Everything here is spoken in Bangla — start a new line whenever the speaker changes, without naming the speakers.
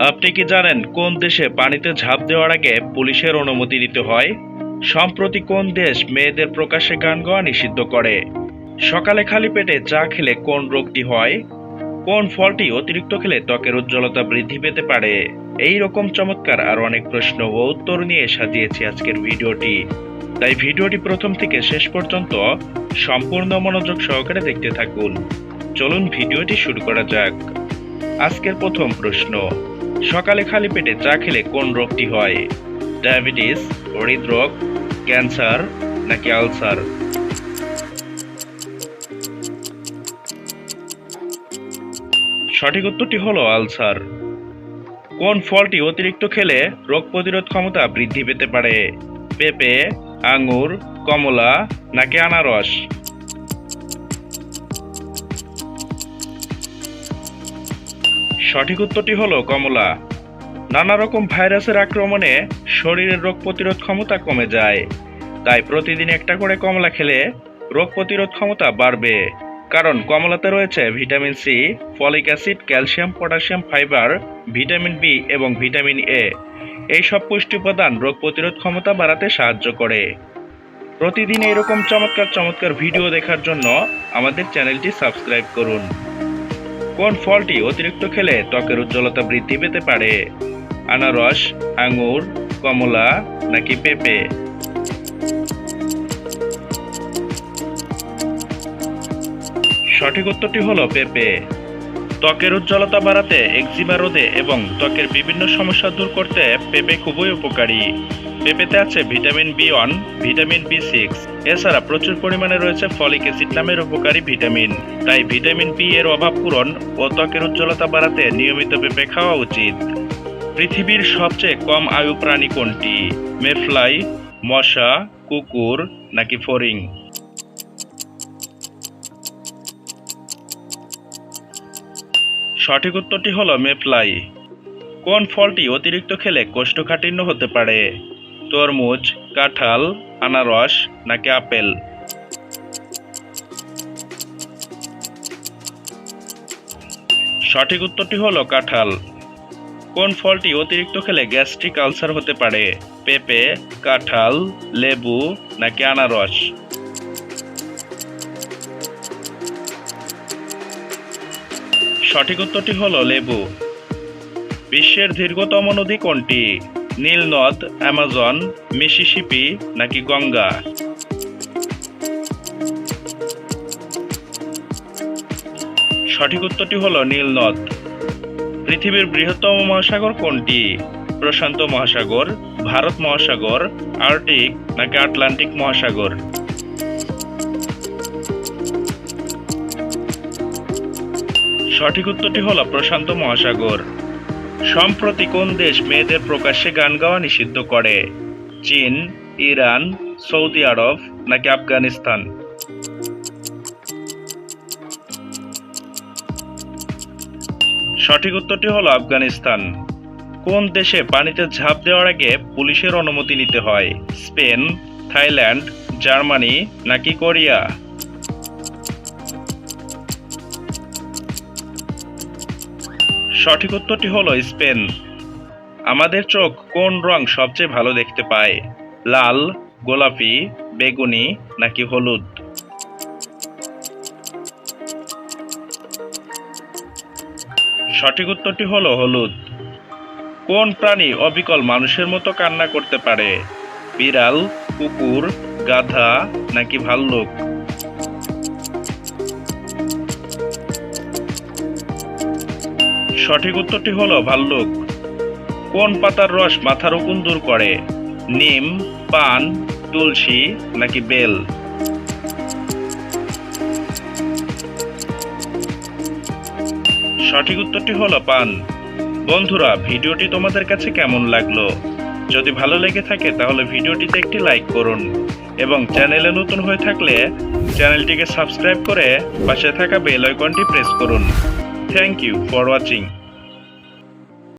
আপনি কি জানেন কোন দেশে পানিতে ঝাঁপ দেওয়ার আগে পুলিশের অনুমতি নিতে হয়? সম্প্রতি কোন দেশ মেয়েদের প্রকাশ্যে গান গাওয়া নিষিদ্ধ করে? সকালে খালি পেটে চা খেলে কোন রোগটি হয়? কোন ফলটি অতিরিক্ত খেলে ত্বকের উজ্জ্বলতা বৃদ্ধি পেতে পারে? এই রকম চমৎকার আর অনেক প্রশ্ন ও উত্তর নিয়ে সাজিয়েছি আজকের ভিডিওটি। তাই ভিডিওটি প্রথম থেকে শেষ পর্যন্ত সম্পূর্ণ মনোযোগ সহকারে দেখতে থাকুন। চলুন ভিডিওটি শুরু করা যাক। আজকের প্রথম প্রশ্ন সকালে খালি পেটে চা খেলে কোন রোগটি হয়? ডায়াবেটিস, হৃদরোগ, ক্যান্সার নাকি আলসার? সঠিক উত্তরটি হলো আলসার। কোন ফলটি অতিরিক্ত খেলে রোগ প্রতিরোধ ক্ষমতা বৃদ্ধি পেতে পারে? পেঁপে, আঙুর, কমলা নাকি আনারস? সঠিক উত্তরটি হলো কমলা। নানা রকম ভাইরাসের আক্রমণে শরীরের রোগ প্রতিরোধ ক্ষমতা কমে যায়। তাই প্রতিদিন একটা করে কমলা খেলে রোগ প্রতিরোধ ক্ষমতা বাড়বে। কারণ কমলাতে রয়েছে vitamin C, folic acid, calcium, potassium, fibre, vitamin B এবং ভিটামিন এ। এই সব পুষ্টি উপাদান রোগ প্রতিরোধ ক্ষমতা বাড়াতে সাহায্য করে। প্রতিদিন এরকম চমৎকার চমৎকার ভিডিও দেখার জন্য আমাদের চ্যানেলটি সাবস্ক্রাইব করুন। কোন ফলটি অতিরিক্ত খেলে ত্বকের উজ্জ্বলতা বৃদ্ধি পেতে পারে? আনারস, আঙুর, কমলা নাকি পেঁপে? সঠিক উত্তরটি হলো পেঁপে। ত্বকের উজ্জ্বলতা বাড়াতে, একজিমা রোধে এবং ত্বকের বিভিন্ন সমস্যা দূর করতে পেঁপে খুবই উপকারী। পেঁপেতে আছে vitamin B one, vitamin B six. এছাড়া প্রচুর পরিমাণে রয়েছে ফলিক অ্যাসিড নামের উপকারী ভিটামিন। তাই ভিটামিন বি এর অভাব পূরণ ও ত্বকের উজ্জ্বলতা বাড়াতে নিয়মিত পেঁপে খাওয়া উচিত। পৃথিবীর সবচেয়ে কম আয়ু প্রাণী কোনটি? মেফ্লাই মশা, কুকুর নাকি ফরিং? সঠিক উত্তরটি হলো মেফ্লাই। কোন ফলটি অতিরিক্ত খেলে কোষ্ঠকাঠিন্য হতে পারে? তরমুজ, কাঁঠাল, আনারস নাকি আপেল? সঠিক উত্তরটি হলো কাঁঠাল। কোন ফলটি অতিরিক্ত খেলে গ্যাস্ট্রিক আলসার হতে পারে? পেঁপে, কাঁঠাল, লেবু নাকি আনারস? সঠিক উত্তরটি হলো লেবু। বিশ্বের দীর্ঘতম নদী কোনটি? নীল নদ, অ্যামাজন, মিসিসিপি, নাকি গঙ্গা? সঠিক উত্তরটি হলো নীল নদ। পৃথিবীর বৃহত্তম মহাসাগর কোনটি? প্রশান্ত মহাসাগর, ভারত মহাসাগর, আর্কটিক, নাকি আটলান্টিক মহাসাগর? সঠিক উত্তরটি হলো প্রশান্ত মহাসাগর। সম্প্রতি কোন দেশ মেয়েদের প্রকাশ্যে গান গাওয়া নিষিদ্ধ করে? চীন, ইরান, সৌদি আরব নাকি আফগানিস্তান? সঠিক উত্তরটি হলো আফগানিস্তান। কোন দেশে পানিতে ঝাঁপ দেওয়ার আগে পুলিশের অনুমতি নিতে হয়? স্পেন, থাইল্যান্ড, জার্মানি নাকি কোরিয়া? সঠিক উত্তরটি হলো স্পেন। আমাদের চোখ কোন রং সবচেয়ে ভালো দেখতে পায়? লাল, গোলাপি, বেগুনি নাকি হলুদ? সঠিক উত্তরটি হলো হলুদ। কোন প্রাণী অবিকল মানুষের মতো কান্না করতে পারে? বিড়াল, কুকুর, গাধা নাকি ভাল্লুক? সঠিক উত্তরটি হলো ভাল্লুক। কোন পাতার রস মাথার উকুন দূর করে? নিম, পান, তুলসী নাকি বেল? সঠিক উত্তরটি হলো পান। বন্ধুরা, ভিডিওটি তোমাদের কাছে কেমন লাগল? যদি ভালো লেগে থাকে, তাহলে ভিডিওটিতে একটি লাইক করুন এবং চ্যানেলে নতুন হয়ে থাকলে চ্যানেলটিকে সাবস্ক্রাইব করে পাশে থাকা বেল আইকনটি প্রেস করুন। Thank you for watching.